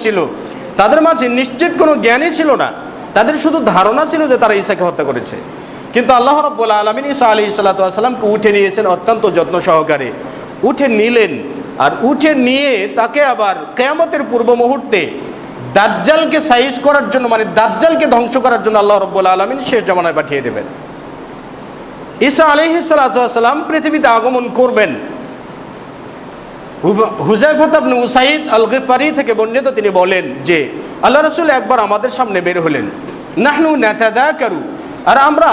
হয়েছিল তাদের মাঝে নিশ্চিত কোনো জ্ঞানই ছিল না। তাদের শুধু ধারণা ছিল যে তারা ঈসাকে হত্যা করেছে। কিন্তু আল্লাহ রব্বুল আলমিন ঈসা আলী সাল্লাতামকে উঠে নিয়েছেন অত্যন্ত যত্ন সহকারে। উঠে নিলেন আর উঠে নিয়ে তাকে আবার কেয়ামতের পূর্ব মুহূর্তে দাজ্জালকে সাইজ করার জন্য মানে দাজ্জালকে ধ্বংস করার জন্য আল্লাহ রব্বুল আলমিন শেষ জমানায় পাঠিয়ে দেবেন। ঈসা আলহি সাল্লাম পৃথিবীতে আগমন করবেন। হুজাইফত আপনি উসাইদ আল গিফারি থেকে বর্ণিত তিনি বলেন যে, আল্লাহ রসুল একবার আমাদের সামনে বের হলেন। নাহনু নেতাদা কারু আর আমরা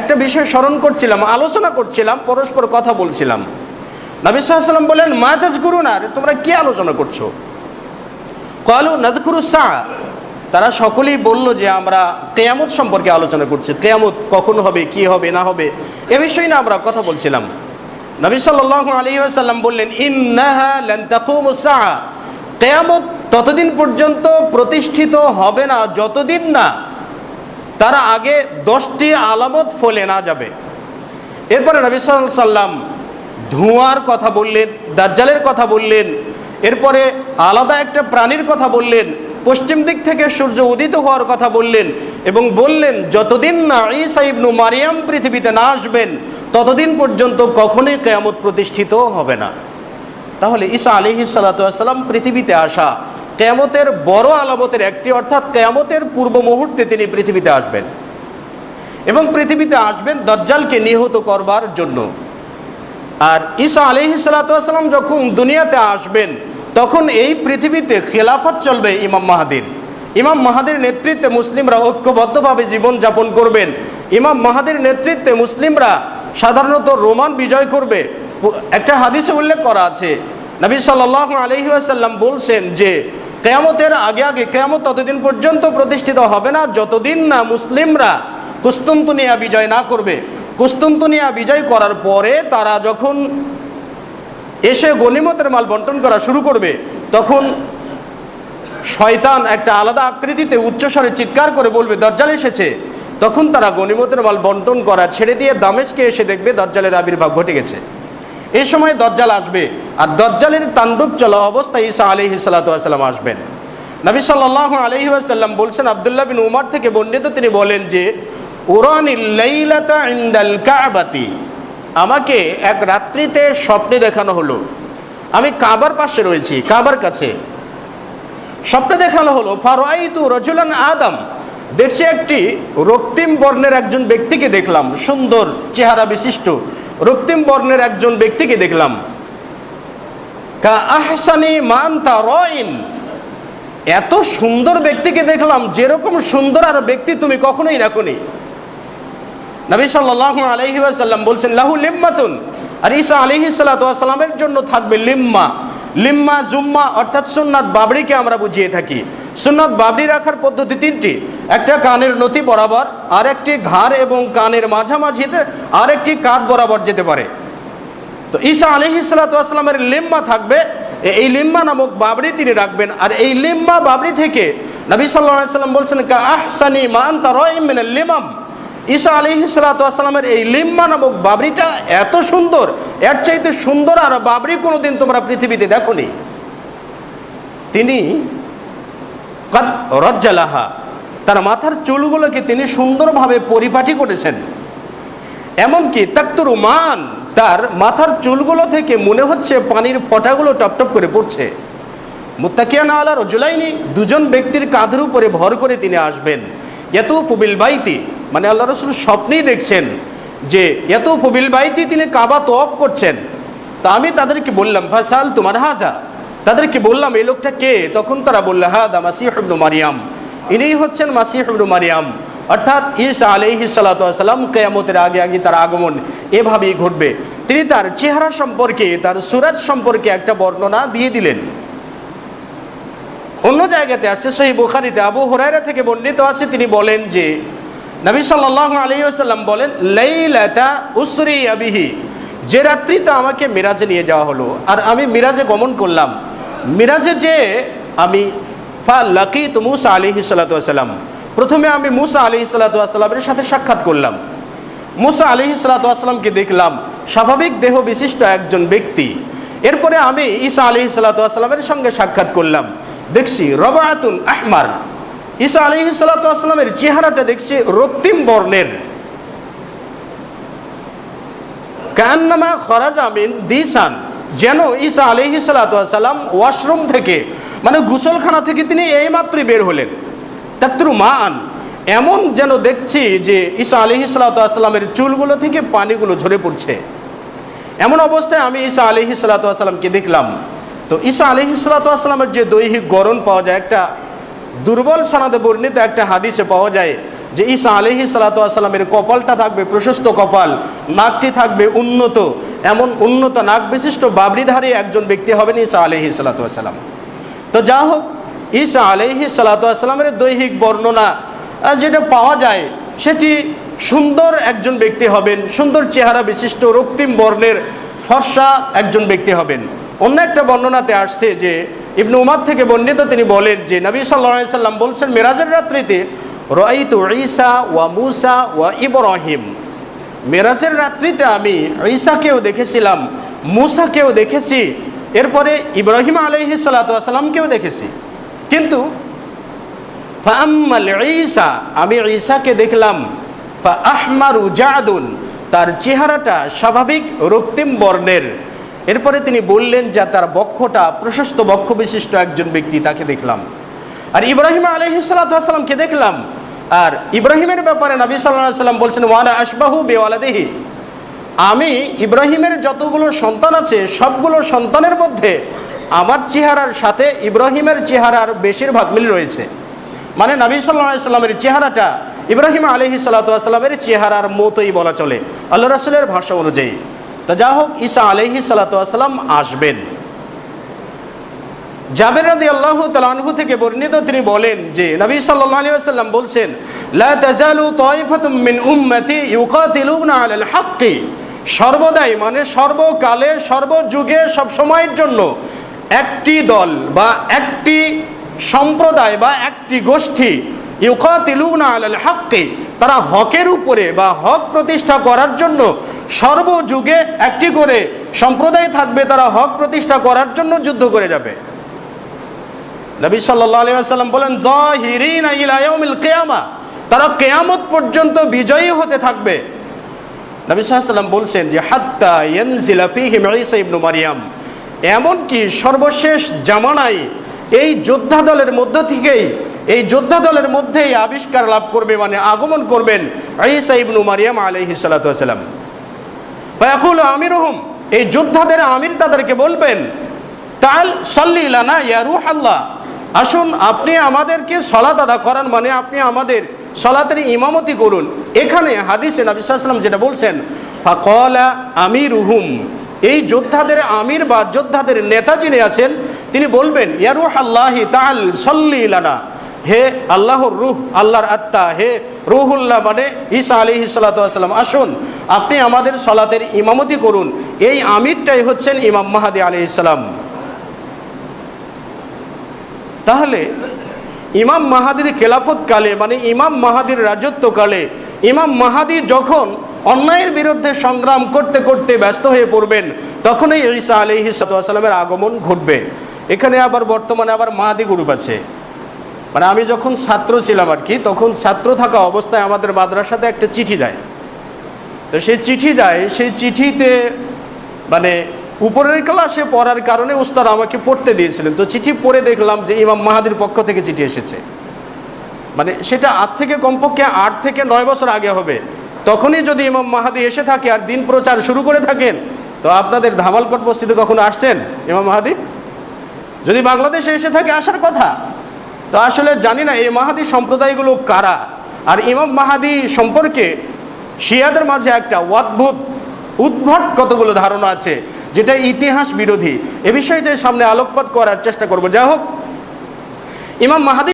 একটা বিষয় স্মরণ করছিলাম, আলোচনা করছিলাম, পরস্পর কথা বলছিলাম। নবী সাল্লাম বলেন, মা তাজ করুন আর, তোমরা কি আলোচনা করছ? কলু নদকুরু শাহ তারা সকলেই বলল যে, আমরা কেয়ামত সম্পর্কে আলোচনা করছি। কেয়ামত কখন হবে, কি হবে, না হবে, এ বিষয়ে না আমরা কথা বলছিলাম। নবী সাল্লাহ আলী আসাল্লাম বললেন, ইন্নাহা লান তাকুমু সাআ। কেয়ামত ততদিন পর্যন্ত প্রতিষ্ঠিত হবে না, যতদিন না তারা আগে দশটি আলামত ফলে না যাবে। এরপরে নবী সাল্লাম ধোঁয়ার কথা বললেন, দাজ্জালের কথা বললেন, এরপরে আলাদা একটা প্রাণীর কথা বললেন পশ্চিম দিক থেকে সূর্য উদিত হওয়ার কথা বললেন এবং বললেন, যতদিন না ঈসা ইবনু মারিয়াম পৃথিবীতে না আসবেন, ততদিন পর্যন্ত কখনোই কেয়ামত প্রতিষ্ঠিত হবে না। তাহলে ঈসা আলিহি সাল্লাতাম পৃথিবীতে আসা, কেয়ামতের বড় আলামতের একটি, অর্থাৎ কেয়ামতের পূর্ব মুহূর্তে তিনি পৃথিবীতে আসবেন। এবং পৃথিবীতে আসবেন দজ্জালকে নিহত করবার জন্য। আর ঈসা আলিহি সাল্লাতাম যখন দুনিয়াতে আসবেন তখন এই পৃথিবীতে খেলাফত চলবে ইমাম মাহাদির। ইমাম মাহাদির নেতৃত্বে মুসলিমরা ঐক্যবদ্ধভাবে জীবনযাপন করবেন। ইমাম মাহাদির নেতৃত্বে মুসলিমরা সাধারণত রোমান বিজয় করবে। একটা হাদিসে উল্লেখ করা আছে, নবী সাল্লাহ আলহি আসাল্লাম বলছেন যে, কেয়ামতের আগে আগে, কেয়ামত ততদিন পর্যন্ত প্রতিষ্ঠিত হবে না যতদিন না মুসলিমরা কুস্তুন্তনিয়া বিজয় না করবে। কুস্তুন্তনিয়া বিজয় করার পরে তারা যখন এসে গনিমতের মাল বন্টন করা শুরু করবে, তখন শয়তান একটা আলাদা আকৃতিতে উচ্চস্বরে চিৎকার করে বলবে দরজাল এসেছে। তখন তারা গনিমতের মাল বন্টন করা ছেড়ে দিয়ে দামেশকে এসে দেখবে দজ্জালের আবির্ভাব ঘটে গেছে। এই সময় দজ্জাল আসবে, আর দজ্জালের তাণ্ডব চলা অবস্থায় ঈসা আলহি সাল্লাতাম আসবেন। নবী সাল্লাহ আলহি আসাল্লাম বলছেন, আবদুল্লাহ বিন উমার থেকে বর্ণিত তিনি বলেন যে উরানিল্লাইলাতা ইন্দাল কাবাতি। আমাকে এক রাত্রিতে স্বপ্নে দেখানো হলো। আমি কাবার পাশে রয়েছি, কাবার কাছে। স্বপ্নে দেখানো হলো ফারোয়াইতু রজুলান আদম। দেখছি একটি রক্তিম বর্ণের একজন ব্যক্তিকে দেখলাম, সুন্দর চেহারা বিশিষ্ট। রক্তিম বর্ণের একজন ব্যক্তিকে দেখলাম। কা আহসানি মান রইন। এত সুন্দর ব্যক্তিকে দেখলাম, যেরকম সুন্দর আর ব্যক্তি তুমি কখনোই দেখোনি। নবী সাল্লাহ আলহি আসাল্লাম বলছেন, লাহু লিম্মাতুন। আর ঈসা আলহি সাল্লামের জন্য থাকবে লিম্মা। লিম্মা, জুম্মা, অর্থাৎ সুন্নাত বাবরিকে আমরা বুঝিয়ে থাকি। সুন্নাত বাবরি রাখার পদ্ধতি তিনটি। একটা কানের নথি বরাবর আর একটি ঘাড় এবং কানের মাঝামাঝিতে আর একটি কাঁধ বরাবর যেতে পারে। তো ঈসা আলহি সাল্লাতামের লিম্মা থাকবে এই লিম্মা নামক বাবরি তিনি রাখবেন। আর এই লিম্মা বাবরি থেকে নবী সাল্লাহ সাল্লাম বলছেন, কা আহসানি মান তার লিমাম। ঈসা আলী সালাতামের এই লিম্মা নামক বাবরিটা এত সুন্দর, এর চাইতে সুন্দর আর বাবরি কোনোদিন তোমরা পৃথিবীতে দেখনি। তিনি রজ্জালাহা, তার মাথার চুলগুলোকে তিনি সুন্দরভাবে পরিপাটি করেছেন। এমনকি তাক্তুর মান, তার মাথার চুলগুলো থেকে মনে হচ্ছে পানির ফোঁটাগুলো টপটপ করে পড়ছে। মুত্তাকিয়ানা আলা রজুলাইনি, দুজন ব্যক্তির কাঁধের উপরে ভর করে তিনি আসবেন। এত পুবিল বাইতি মানে আল্লাহ রসুল স্বপ্নেই দেখছেন যে এত ফবিল বাইতি তিনি কাবা তফ করছেন। তা আমি তাদেরকে বললাম, ফাসাল তোমার হাজা। তাদেরকে বললাম, এই লোকটা কে? তখন তারা বলল হ্যাঁ দা মাসিহবনু মারিয়াম। ইনিই হচ্ছেন মাসিহবনু মারিয়াম। অর্থাৎ ঈসা আলহি সাল্লাম কেয়ামতের আগে আগে তার আগমন এভাবেই ঘটবে। তিনি তার চেহারা সম্পর্কে, তার সুরাজ সম্পর্কে একটা বর্ণনা দিয়ে দিলেন। অন্য জায়গাতে আসছে সেই বুখারিতে আবু হরাইরা থেকে বর্ণিত আছে, তিনি বলেন যে নবী সাল্লাহ আলী আসাল্লাম বলেন, লাইলাতা উসরি আবিহি। যে রাত্রিতে আমাকে মিরাজে নিয়ে যাওয়া হলো, আর আমি মিরাজে গমন করলাম। মিরাজে যে আমি, ফা লাকি তো মুসা আলী সাল্লাতাম প্রথমে আমি মুসা আলী সাল্লাতামের সাথে সাক্ষাৎ করলাম। মুসা আলী সাল্লাতামকে দেখলাম, স্বাভাবিক দেহ বিশিষ্ট একজন ব্যক্তি। এরপরে আমি ঈসা আলী সাল্লাতামের সঙ্গে সাক্ষাৎ করলাম। দেখছি রবায়াতুন আহমার। ঈসা আলহি সাল্লামের চেহারাটা দেখছি রক্তিম বর্ণের। কান্নামা খরাজ আমিন দিসান, যেন ঈসা আলহি সাল্লাম ওয়াশরুম থেকে মানে গুসলখানা থেকে তিনি এইমাত্রই বের হলেন। তাত্রু মা আন এমন যেন দেখছি যে ঈসা আলহি সাল্লামের চুলগুলো থেকে পানিগুলো ঝরে পড়ছে। এমন অবস্থায় আমি ঈসা আলহি সাল্লাতামকে দেখলাম। তো ঈসা আলহি সাল্লাতামের যে দৈহিক গরণ পাওয়া যায়, একটা দুর্বল সানাদে বর্ণিত একটা হাদিসে পাওয়া যায় যে ঈসা আলহি সাল্লাতামের কপালটা থাকবে প্রশস্ত কপাল, নাকটি থাকবে উন্নত। এমন উন্নত নাক বিশিষ্ট বাবরিধারী একজন ব্যক্তি হবেন ঈসা আলহি সাল্লাতাম তো যা হোক, ঈসা আলহি সাল্লাতামের দৈহিক বর্ণনা যেটা পাওয়া যায়, সেটি সুন্দর একজন ব্যক্তি হবেন, সুন্দর চেহারা বিশিষ্ট রক্তিম বর্ণের ফর্সা একজন ব্যক্তি হবেন। অন্য একটা বর্ণনাতে আসছে যে ইবনু উমার থেকে বর্ণিত তিনি বলেন যে নবী সাল্লা সাল্লাম বলছেন, মেরাজের রাত্রিতে রয়তু ঈসা ওয়া মুসা ওয়া ইব্রাহিম। মেরাজের রাত্রিতে আমি ঈসাকেও দেখেছিলাম, মুসাকেও দেখেছি, এরপরে ইব্রাহিম আলহি সাল্লাতামকেও দেখেছি। কিন্তু ফাম্মাল ঈসা, আমি ঈসাকে দেখলাম, ফা আহমারু জাদুন, তার চেহারাটা স্বাভাবিক রক্তিম বর্ণের। এরপরে তিনি বললেন যে তার বক্ষটা প্রশস্ত বক্ষ বিশিষ্ট একজন ব্যক্তি, তাকে দেখলাম। আর ইব্রাহিম আলহিসাল্লামকে দেখলাম। আর ইব্রাহিমের ব্যাপারে নবী সাল্লাম বলছেন, ওয়ালা আশবাহু বেওয়ালাদেহি। আমি ইব্রাহিমের যতগুলো সন্তান আছে, সবগুলো সন্তানের মধ্যে আমার চেহারার সাথে ইব্রাহিমের চেহারার বেশিরভাগ মিল রয়েছে। মানে নবী সাল্লামের চেহারাটা ইব্রাহিম আলহি সাল্লাতামের চেহারার মতোই বলা চলে। আল্লাহ রাসুলের ভাষা অনুযায়ী। তা যা হোক, ঈসা আলহি সাল্লাতাম আসবেন। জাবের রাদি আল্লাহ তালানহু থেকে বর্ণিত তিনি বলেন যে, নবী সাল্লাহ আসাল্লাম বলছেন, লা তাজালু তাইফাতুম মিন উম্মতি ইউকাতিলুনা আলাল হাক্কি। সর্বদাই মানে সর্বকালে সর্বযুগে সব সময়ের জন্য একটি দল বা একটি সম্প্রদায় বা একটি গোষ্ঠী ইউকাতিলুনা আলাল হাক্কি, তারা হকের উপরে বা হক প্রতিষ্ঠা করার জন্য সর্বযুগে একটি করে সম্প্রদায় থাকবে, তারা হক প্রতিষ্ঠা করার জন্য যুদ্ধ করে যাবে। নবী সাল্লাম বলেন কেয়ামা তারা কেয়ামত পর্যন্ত বিজয়ী হতে থাকবে। নবী সাল্লাম বলছেন যে, হাত্তা ইবনু মারিয়াম এমনকি সর্বশেষ জামানায় এই যোদ্ধা দলের মধ্য থেকেই, এই যোদ্ধা দলের মধ্যেই আবিষ্কার লাভ করবে মানে আগমন করবেন ঈসা ইবনু মারিয়াম আলাইহিস সালাতু ফায়াকুল আমিরুহুম, এই যোদ্ধাদের আমির তাদেরকে বলবেন, তাল সাল্লি লানা ইয়া রুহ আল্লাহ আসুন আপনি আমাদেরকে সলাত আদা করান মানে আপনি আমাদের সলাতের ইমামতি করুন। এখানে হাদিসে নবী সাল্লাম যেটা বলছেন, ফাকলা আমির হুম এই যোদ্ধাদের আমির বা যোদ্ধাদের নেতা যিনি আছেন, তিনি বলবেন ইয়ারুহ আল্লাহি তাল সল্লি লানা হে আল্লাহর রুহ, আল্লাহর আত্মা, হে রুহুল্লাহ মানে ঈসা আলী সাল্লাম আসুন আপনি আমাদের সলাতের ইমামতি করুন। এই আমিরটাই হচ্ছেন ইমাম মাহাদি আলী ইসলাম তাহলে ইমাম মাহাদির খেলাফতকালে মানে ইমাম মাহাদির রাজত্বকালে ইমাম মাহাদি যখন অন্যায়ের বিরুদ্ধে সংগ্রাম করতে করতে ব্যস্ত হয়ে পড়বেন, তখনই ঈসা সালামের আগমন ঘটবে। এখানে আবার বর্তমানে আবার মাহাদি গ্রুপ আছে। মানে আমি যখন ছাত্র ছিলাম আর কি, তখন ছাত্র থাকা অবস্থায় আমাদের মাদ্রাসাতে একটা চিঠি যায়। তো সেই চিঠি যায়, সেই চিঠিতে মানে উপরের ক্লাসে পড়ার কারণে উস্তাদ আমাকে পড়তে দিয়েছিলেন। তো চিঠি পড়ে দেখলাম যে ইমাম মাহাদির পক্ষ থেকে চিঠি এসেছে। মানে সেটা আজ থেকে কমপক্ষে আট থেকে নয় বছর আগে হবে। তখনই যদি ইমাম মাহাদি এসে থাকে আর দিন প্রচার শুরু করে থাকেন, তো আপনাদের ধামালকট মসজিদে কখনো আসছেন ইমাম মাহাদি? যদি বাংলাদেশে এসে থাকে, আসার কথা। তো আসলে জানি না, এই মাহাদি সম্প্রদায়গুলো কারা? আর ইমাম মাহাদি সম্পর্কে শিয়াদের মাঝে একটা অদ্ভুত, উদ্ভট কতগুলো ধারণা আছে, যেটা ইতিহাস বিরোধী। এ বিষয়টা সামনে আলোকপাত করার চেষ্টা করব। যাই হোক, ইমাম মাহাদি